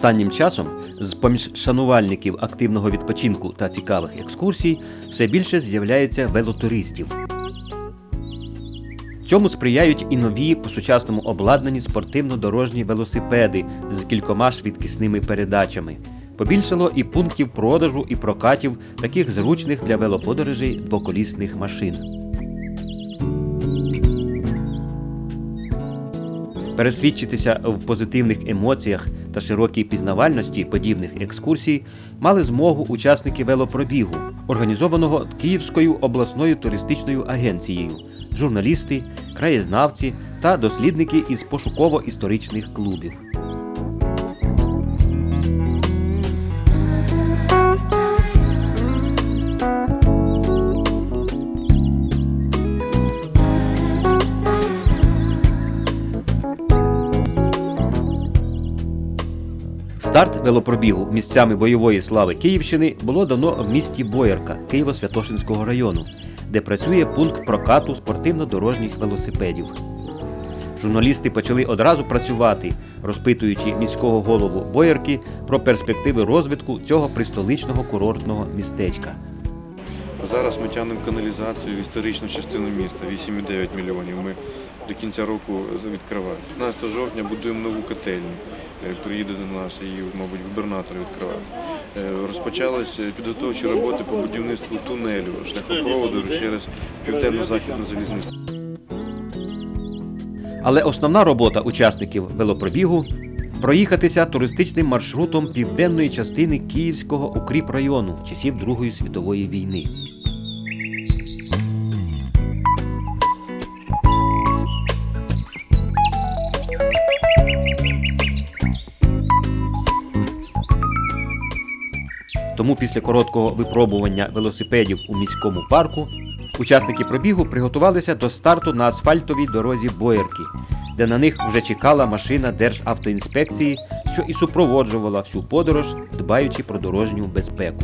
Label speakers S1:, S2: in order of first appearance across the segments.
S1: Останнім часом, з поміж шанувальників активного відпочинку та цікавих екскурсій, все більше з'являється велотуристів. Цьому сприяють і нові по сучасному обладнані спортивно-дорожні велосипеди з кількома швидкісними передачами. Побільшало і пунктів продажу і прокатів таких зручних для велоподорожей двоколісних машин. Пересвідчитися в позитивних емоціях та широкій пізнавальності подібних екскурсій мали змогу учасники велопробігу, організованого Київською обласною туристичною агенцією, журналісти, краєзнавці та дослідники із пошуково-історичних клубів. Старт велопробігу місцями бойової слави Київщини було дано в місті Боярка Києво-Святошинського району, де працює пункт прокату спортивно-дорожніх велосипедів. Журналісти почали одразу працювати, розпитуючи міського голову Боярки про перспективи розвитку цього пристоличного курортного містечка.
S2: Зараз ми тягнемо каналізацію в історичну частину міста 8,9 мільйонів. Ми до кінця року відкриваємо. 15 жовтня будуємо нову котельню. Е, Приїде до нас її, мабуть, губернатор відкривати. Е, Розпочалися підготовчі роботи по будівництву тунелю шляхопроводу через південно-західну залізницю.
S1: Але основна робота учасників велопробігу проїхатися туристичним маршрутом південної частини Київського укріпрайону часів Другої світової війни. Тому після короткого випробування велосипедів у міському парку учасники пробігу приготувалися до старту на асфальтовій дорозі Боєрки, де на них вже чекала машина Державтоінспекції, що і супроводжувала всю подорож, дбаючи про дорожню безпеку.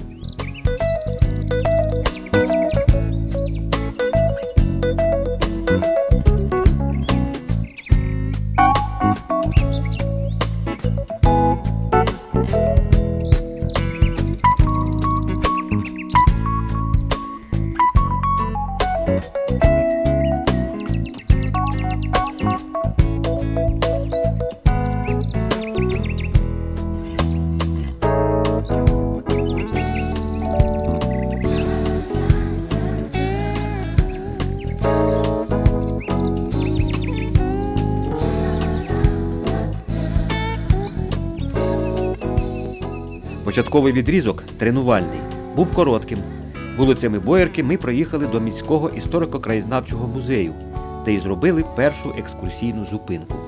S1: Початковий відрізок тренувальний, був коротким. Вулицями Боярки ми проїхали до міського історико-краєзнавчого музею, де й зробили першу екскурсійну зупинку.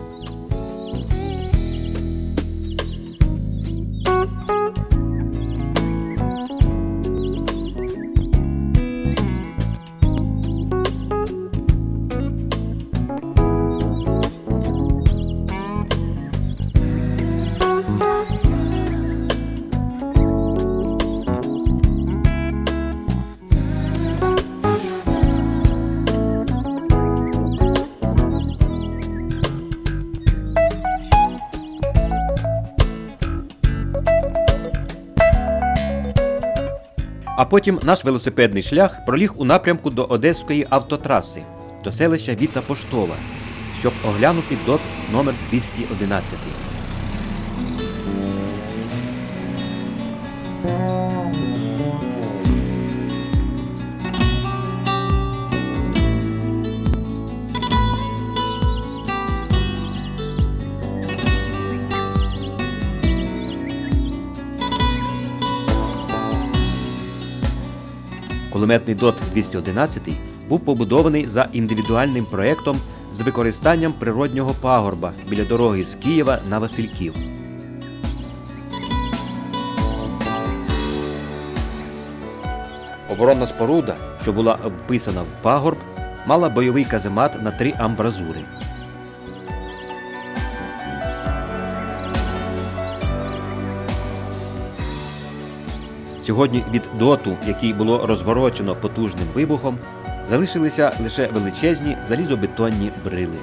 S1: А потім наш велосипедний шлях проліг у напрямку до Одеської автотраси, до селища Віта Поштова, щоб оглянути ДОТ номер 211. Кулеметний ДОТ 211 був побудований за індивідуальним проєктом з використанням природнього пагорба біля дороги з Києва на Васильків. Оборонна споруда, що була вписана в пагорб, мала бойовий каземат на три амбразури. Сьогодні від доту, який було розворочено потужним вибухом, залишилися лише величезні залізобетонні брили.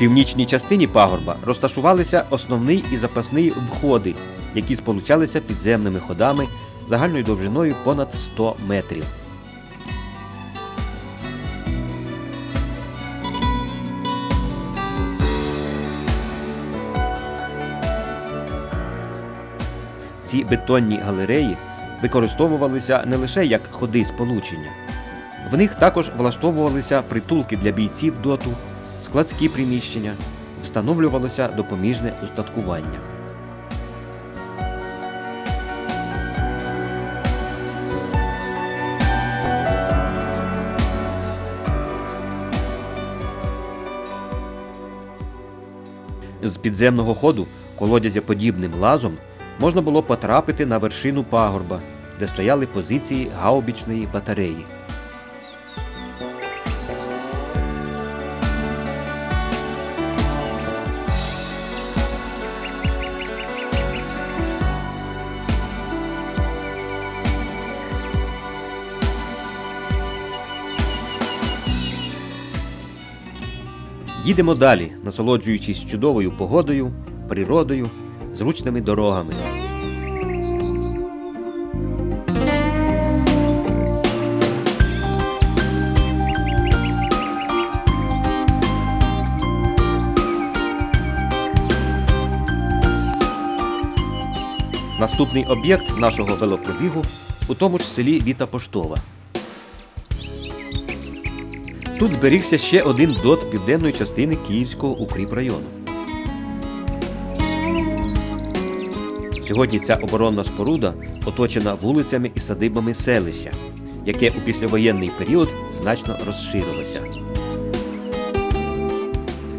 S1: Північній частині пагорба розташувалися основний і запасний входи, які сполучалися підземними ходами загальною довжиною понад 100 метрів. Ці бетонні галереї використовувалися не лише як ходи сполучення. В них також влаштовувалися притулки для бійців доту, складські приміщення, встановлювалося допоміжне устаткування. З підземного ходу колодязеподібним лазом можна було потрапити на вершину пагорба, де стояли позиції гаубічної батареї. Їдемо далі, насолоджуючись чудовою погодою, природою, зручними дорогами. Наступний об'єкт нашого велопробігу у тому ж селі Віта Поштова. Тут зберігся ще один дот південної частини Київського укріпрайону. Сьогодні ця оборонна споруда оточена вулицями і садибами селища, яке у післявоєнний період значно розширилося.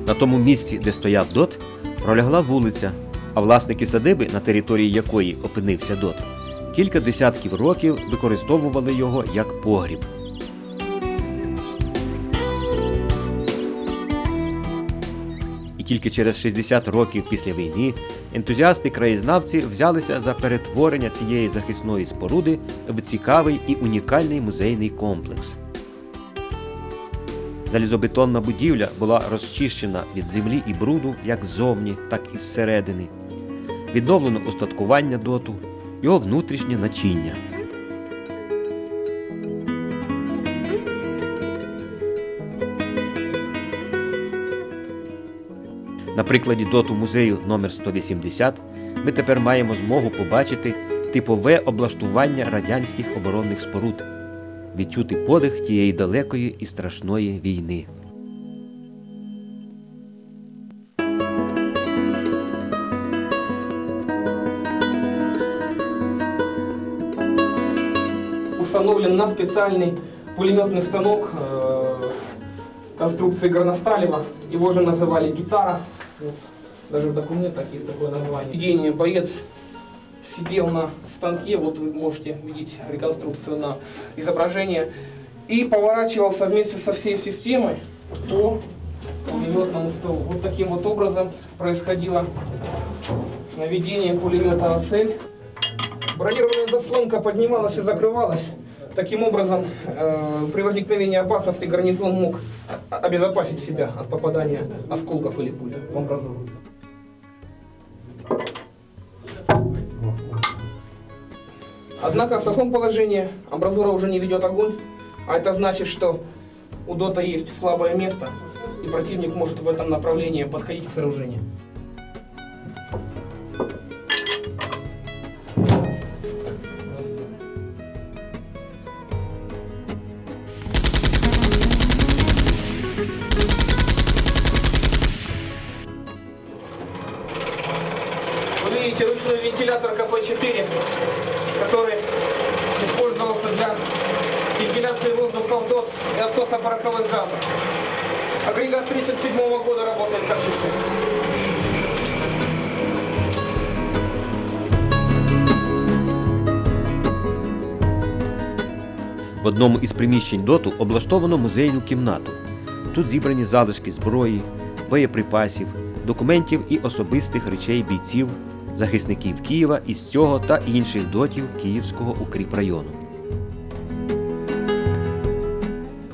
S1: На тому місці, де стояв дот, пролягла вулиця, а власники садиби, на території якої опинився дот, кілька десятків років використовували його як погріб. Тільки через 60 років після війни ентузіасти-краєзнавці взялися за перетворення цієї захисної споруди в цікавий і унікальний музейний комплекс. Залізобетонна будівля була розчищена від землі і бруду як ззовні, так і зсередини. Відновлено устаткування доту, його внутрішнє начиння. На прикладі доту музею номер 180 ми тепер маємо змогу побачити типове облаштування радянських оборонних споруд, відчути подих тієї далекої і страшної війни.
S3: установлен на специальный пулеметный станок э, конструкции горносталева. Его же называли гитара. Вот. Даже в документах есть такое название. Видение боец сидел на станке, вот вы можете видеть реконструкцию на изображение, и поворачивался вместе со всей системой по пулеметному столу. Вот таким вот образом происходило наведение пулемета на цель. Бронированная заслонка поднималась и закрывалась. Таким образом, э, при возникновении опасности гарнизон мог обезопасить себя от попадания осколков или пуль в амбразуру. Однако в таком положении амбразура уже не ведет огонь, а это значит, что у дота есть слабое место, и противник может в этом направлении подходить к сооружению. видите ручной вентилятор КП-4, который использовался для вентиляции воздуха в ДОТ и отсоса пороховых газов. Агрегат 37 года работает как часы.
S1: В одному із приміщень доту облаштовано музейну кімнату. Тут зібрані залишки зброї, боєприпасів, документів і особистих речей бійців, захисників Києва із цього та інших дотів Київського укріпрайону.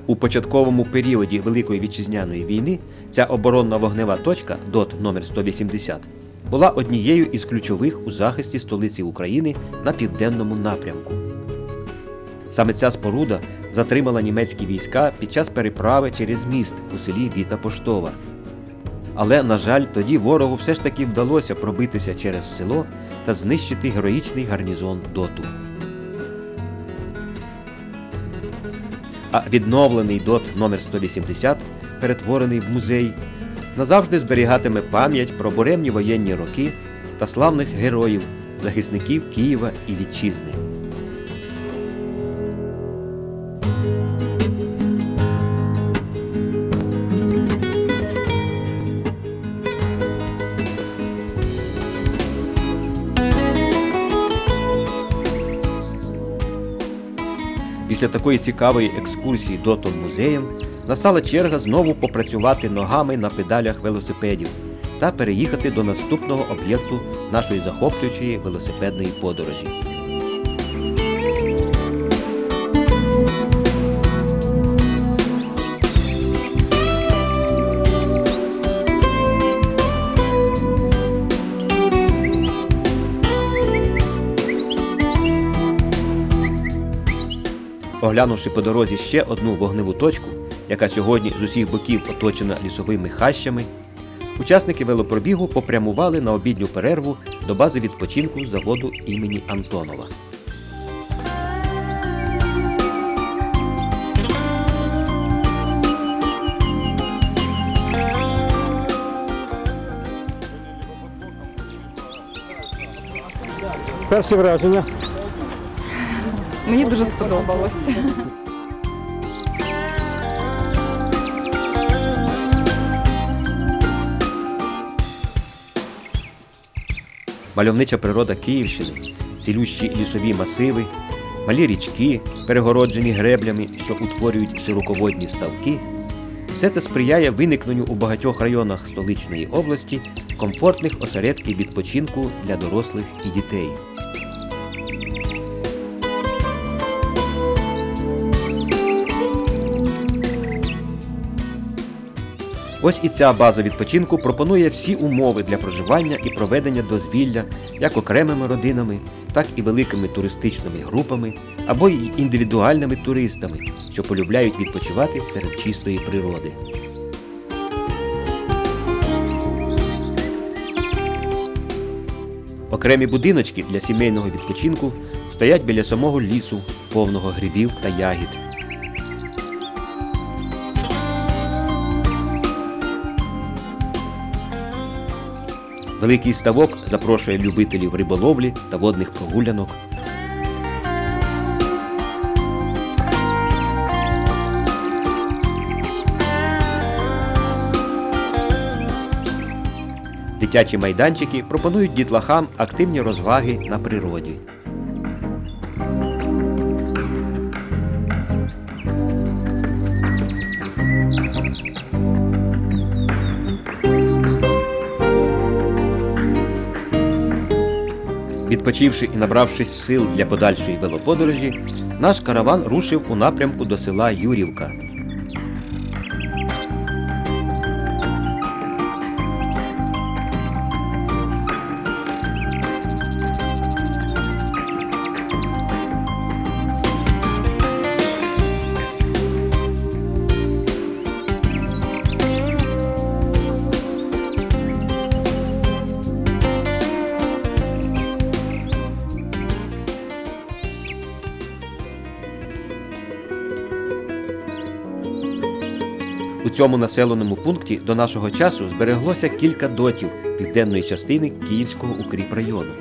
S1: У початковому періоді Великої вітчизняної війни ця оборонна вогнева точка ДОТ номер 180 була однією із ключових у захисті столиці України на південному напрямку. Саме ця споруда затримала німецькі війська під час переправи через міст у селі Віта Поштова. Але, на жаль, тоді ворогу все ж таки вдалося пробитися через село та знищити героїчний гарнізон доту. А відновлений дот номер 180, перетворений в музей, назавжди зберігатиме пам'ять про буремні воєнні роки та славних героїв, захисників Києва і Вітчизни. Після такої цікавої екскурсії дотом музеєм настала черга знову попрацювати ногами на педалях велосипедів та переїхати до наступного об'єкту нашої захоплюючої велосипедної подорожі. Оглянувши по дорозі ще одну вогневу точку, яка сьогодні з усіх боків оточена лісовими хащами, учасники велопробігу попрямували на обідню перерву до бази відпочинку заводу імені Антонова.
S4: Перші враження.
S5: Мені дуже сподобалось.
S1: Мальовнича природа Київщини, цілющі лісові масиви, малі річки, перегороджені греблями, що утворюють широководні ставки. Все це сприяє виникненню у багатьох районах столичної області комфортних осередків відпочинку для дорослих і дітей. Ось і ця база відпочинку пропонує всі умови для проживання і проведення дозвілля як окремими родинами, так і великими туристичними групами або й індивідуальними туристами, що полюбляють відпочивати серед чистої природи. Окремі будиночки для сімейного відпочинку стоять біля самого лісу, повного грибів та ягід. Великий ставок запрошує любителів риболовлі та водних прогулянок. Дитячі майданчики пропонують дітлахам активні розваги на природі. Відпочивши і набравшись сил для подальшої велоподорожі, наш караван рушив у напрямку до села Юрівка. У цьому населеному пункті до нашого часу збереглося кілька дотів південної частини Київського укріпрайону.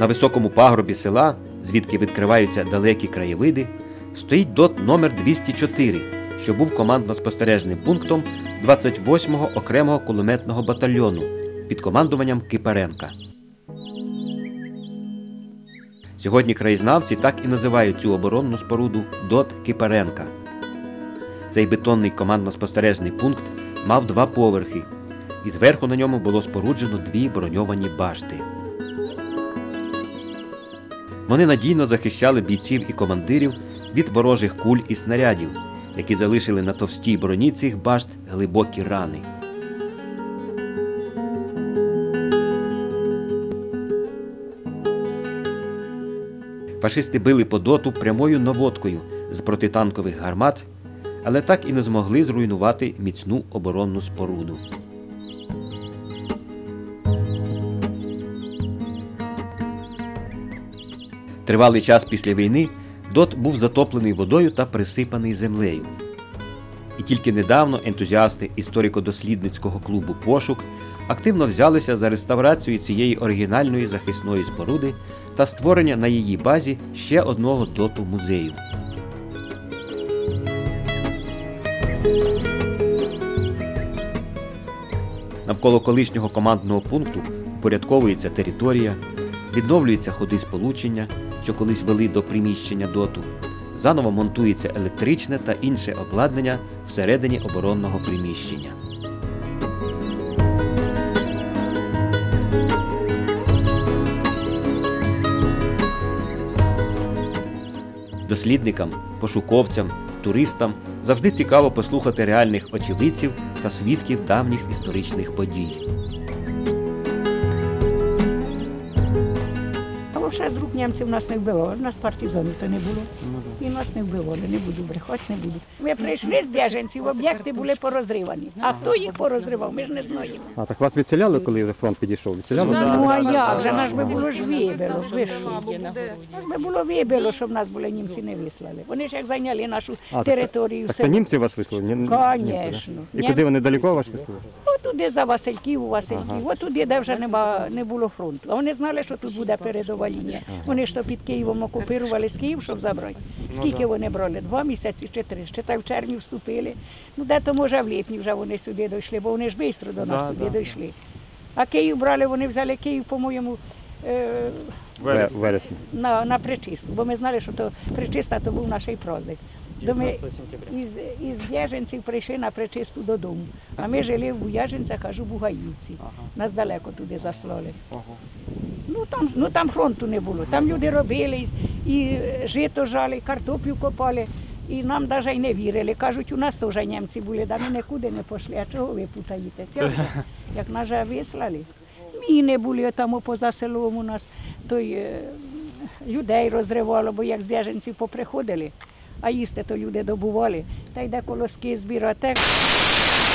S1: На високому пагорбі села, звідки відкриваються далекі краєвиди, стоїть дот номер 204, що був командно-спостережним пунктом 28-го окремого кулеметного батальйону під командуванням Кипаренка. Сьогодні краєзнавці так і називають цю оборонну споруду Дот Кипаренка. Цей бетонний командно-спостережний пункт мав два поверхи, і зверху на ньому було споруджено дві броньовані башти. Вони надійно захищали бійців і командирів від ворожих куль і снарядів, які залишили на товстій броні цих башт глибокі рани. Фашисти били по доту прямою наводкою з протитанкових гармат, але так і не змогли зруйнувати міцну оборонну споруду. Тривалий час після війни дот був затоплений водою та присипаний землею. І тільки недавно ентузіасти історико-дослідницького клубу Пошук активно взялися за реставрацію цієї оригінальної захисної споруди та створення на її базі ще одного доту музею. Навколо колишнього командного пункту упорядковується територія, відновлюються ходи сполучення, що колись вели до приміщення доту. Заново монтується електричне та інше обладнання всередині оборонного приміщення. Дослідникам, пошуковцям, туристам завжди цікаво послухати реальних очевидців та свідків давніх історичних подій.
S4: А взагалі з рук німців нас не вбивали, нас партизанів то не було. І нас не вбивали, не буду брехати, не буду. Ми прийшли з біженців, об'єкти були порозривані. А хто їх порозривав, ми ж не знаємо.
S6: А так вас відселяли, коли вже фронт підійшов? Відселяли?
S4: Ну а як же, нас би було ж вибило, ви що? Нас би було вибило, щоб нас були німці не вислали. Вони ж як зайняли нашу
S6: А, так-
S4: територію.
S6: Так
S4: все.
S6: це німці вас вислали? Ні- німці,
S4: Конечно.
S6: да? І куди вони далеко вас вислали?
S4: Отуди за Васильків, у Васильків, отуди, де вже нема, не було фронту. А вони знали, що тут буде передова лінія. Вони ж то під Києвом окупували з Київ, щоб забрати. Скільки вони брали? Два місяці чи три. Ще та в червні вступили. Ну, де то може в липні вже вони сюди дійшли, бо вони ж швидко до нас сюди дійшли. А Київ брали, вони взяли Київ, по-моєму, е,
S6: Вересні.
S4: на, на причисту, бо ми знали, що то причиста то був наш праздник. Ми із, із Бєженців прийшли на причисту додому. А ми жили в Буяженцях, аж у Бугаївці. Нас далеко туди заслали. Ну там, ну там фронту не було. Там люди робили, і, і жито жали, і картоплю копали. І нам навіть не вірили. Кажуть, у нас теж німці були, да ми нікуди не пішли. А чого ви путаєтеся? Як, нас же вислали. Міни були там поза селом у нас, то й е, людей розривало, бо як з біженців поприходили, а їсти то люди добували. Та йде колоски збирати.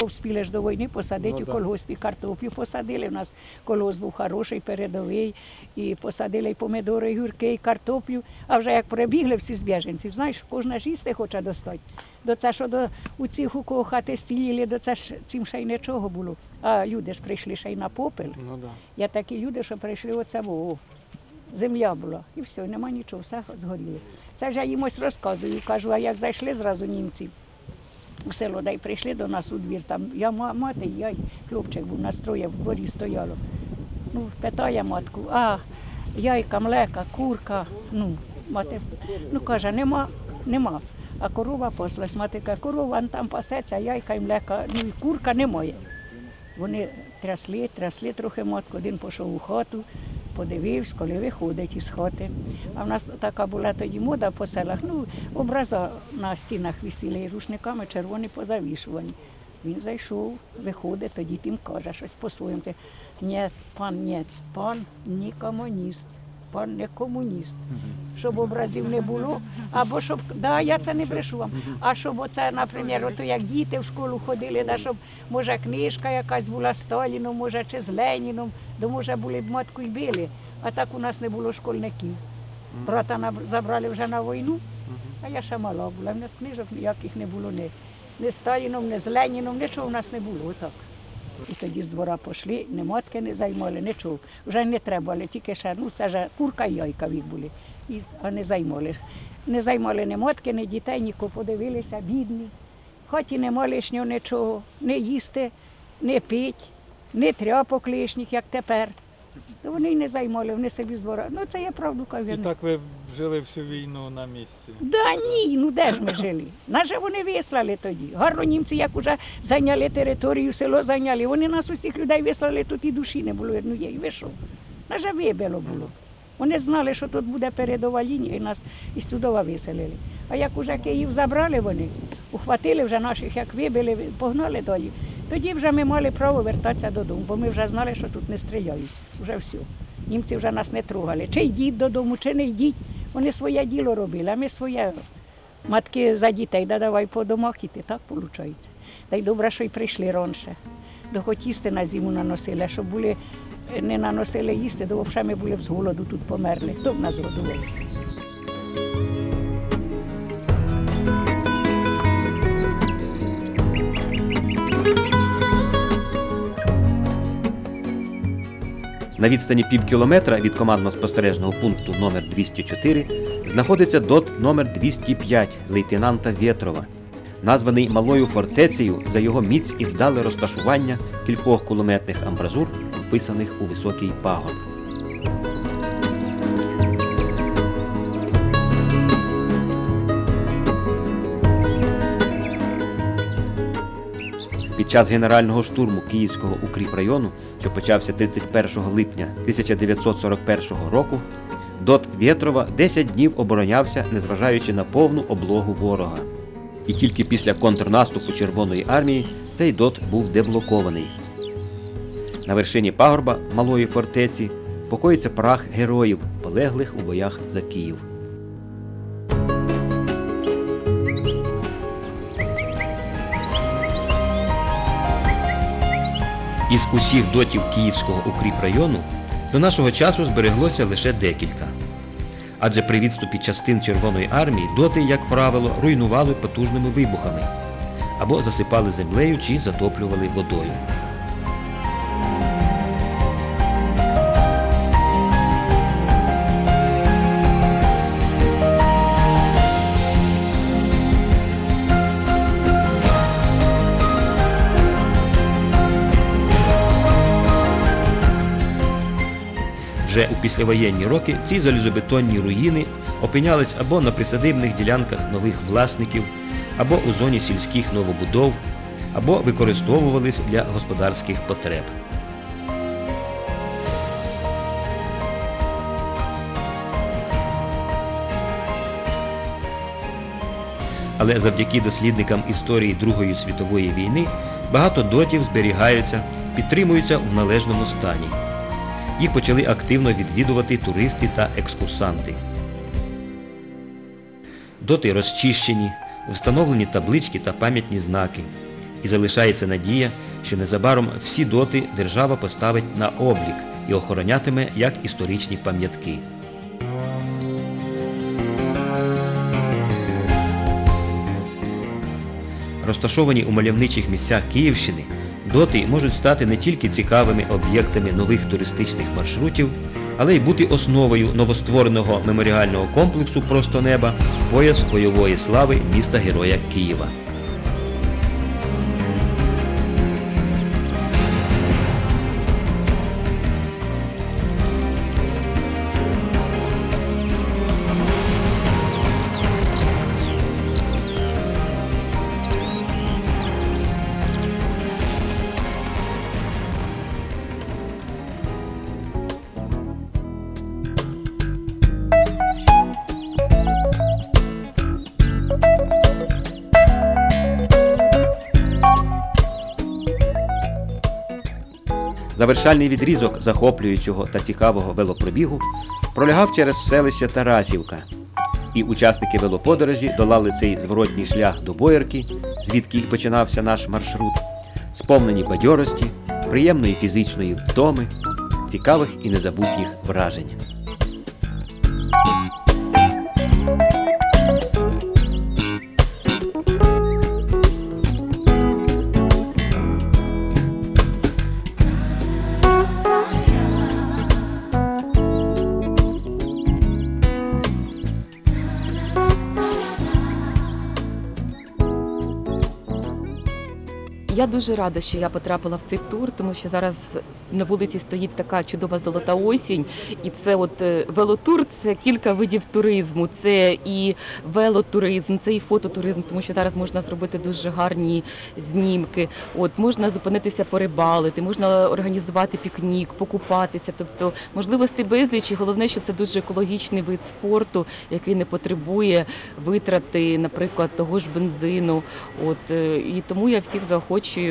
S4: Вспіли ж до війни посадити у колгоспі картоплю посадили. У нас колгосп був хороший, передовий, і посадили і помидори, і гірки, і картоплю. А вже як прибігли всі з біженців, знаєш, кожна ж їсти хоче достати. До це, що до, у цих у кого хати стіліли, до це ж цим ще й нічого було. А люди ж прийшли ще й на попел.
S7: Ну да.
S4: Я такі люди, що прийшли оце, о, земля була. І все, нема нічого, все згоріло. Це я їм ось розказую, кажу, а як зайшли зразу німці у село, й прийшли до нас у двір, там я мати, я й хлопчик був на строє, в дворі стояло. Ну, питає матку, а яйка, млека, курка, ну, мати, ну каже, нема, нема. А корова послась, мати каже, корова там пасеться, яйка і млека, ну і курка немає. Вони трясли, трясли трохи матку, один пішов у хату, подивився, коли виходить із хати. А в нас така була тоді мода по селах, ну, образа на стінах висіли, і рушниками червоні позавішувані. Він зайшов, виходить, тоді тим каже щось по-своєму. Ні, пан, ні, пан не комуніст, пан не комуніст. Щоб образів не було, або щоб, да, я це не брешу вам. А щоб оце, наприклад, ото як діти в школу ходили, да, щоб може книжка якась була з Сталіном, може чи з Леніном, то може були б матку й били. А так у нас не було школьників. Брата забрали вже на війну, а я ще мала була. В нас книжок ніяких не було ні, ні з Сталіном, ні з Леніном, нічого в нас не було. Отак. І тоді з двора пішли, ні матки не займали, нічого. Вже не треба, але тільки ще, ну це ж курка і яйка були. І, а не займали. Не займали ні матки, ні дітей, нікого подивилися, бідні. Хоч і нема лишнього нічого, не їсти, не пить, не тряпок лишніх, як тепер. То вони й не займали, вони собі з двора. Ну це я правду кажу.
S7: І так ви жили всю війну на місці.
S4: Да ні, ну де ж ми жили? Нас же вони вислали тоді. Гарно німці, як уже зайняли територію, село зайняли. Вони нас усіх людей вислали, тут і душі не було. Ну є, і ви що? Нас же вибило було. Вони знали, що тут буде передова лінія, і нас із Тудова виселили. А як уже Київ забрали вони, ухватили вже наших, як вибили, погнали далі. Тоді вже ми мали право вертатися додому, бо ми вже знали, що тут не стріляють. Вже все. Німці вже нас не трогали. Чи йдіть додому, чи не йдіть. Вони своє діло робили, а ми своє. Матки за дітей, да давай по домах іти, так виходить. Та й добре, що й прийшли раніше. До хоч їсти на зиму наносили, щоб були, не наносили їсти, то взагалі ми були б з голоду тут померли. Хто б нас годував?
S1: На відстані пів кілометра від командно-спостережного пункту номер 204 знаходиться ДОТ номер 205 лейтенанта Вєтрова, названий малою фортецею за його міць і вдале розташування кількох кулеметних амбразур, вписаних у високий пагорб. Час генерального штурму Київського укріпрайону, що почався 31 липня 1941 року, ДОТ Вєтрова 10 днів оборонявся, незважаючи на повну облогу ворога. І тільки після контрнаступу Червоної армії цей ДОТ був деблокований. На вершині пагорба малої фортеці покоїться прах героїв, полеглих у боях за Київ. Із усіх дотів Київського укріпрайону до нашого часу збереглося лише декілька. Адже при відступі частин Червоної армії доти, як правило, руйнували потужними вибухами або засипали землею чи затоплювали водою. Вже у післявоєнні роки ці залізобетонні руїни опинялись або на присадибних ділянках нових власників, або у зоні сільських новобудов, або використовувались для господарських потреб. Але завдяки дослідникам історії Другої світової війни багато дотів зберігаються, підтримуються в належному стані. Їх почали активно відвідувати туристи та екскурсанти. Доти розчищені, встановлені таблички та пам'ятні знаки. І залишається надія, що незабаром всі доти держава поставить на облік і охоронятиме як історичні пам'ятки. Розташовані у мальовничих місцях Київщини, доти можуть стати не тільки цікавими об'єктами нових туристичних маршрутів, але й бути основою новоствореного меморіального комплексу Просто неба пояс бойової слави міста Героя Києва. Завершальний відрізок захоплюючого та цікавого велопробігу пролягав через селище Тарасівка. І учасники велоподорожі долали цей зворотній шлях до Боярки, звідки починався наш маршрут, сповнені бадьорості, приємної фізичної втоми, цікавих і незабутніх вражень.
S5: Дуже рада, що я потрапила в цей тур, тому що зараз на вулиці стоїть така чудова золота осінь, і це от е, велотур, це кілька видів туризму. Це і велотуризм, це і фототуризм, тому що зараз можна зробити дуже гарні знімки. От можна зупинитися порибалити, можна організувати пікнік, покупатися. Тобто можливостей безліч, і головне, що це дуже екологічний вид спорту, який не потребує витрати, наприклад, того ж бензину. От е, і тому я всіх заохочую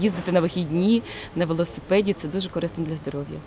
S5: їздити на вихідні на велосипеді. Це дуже корисно для здоров'я.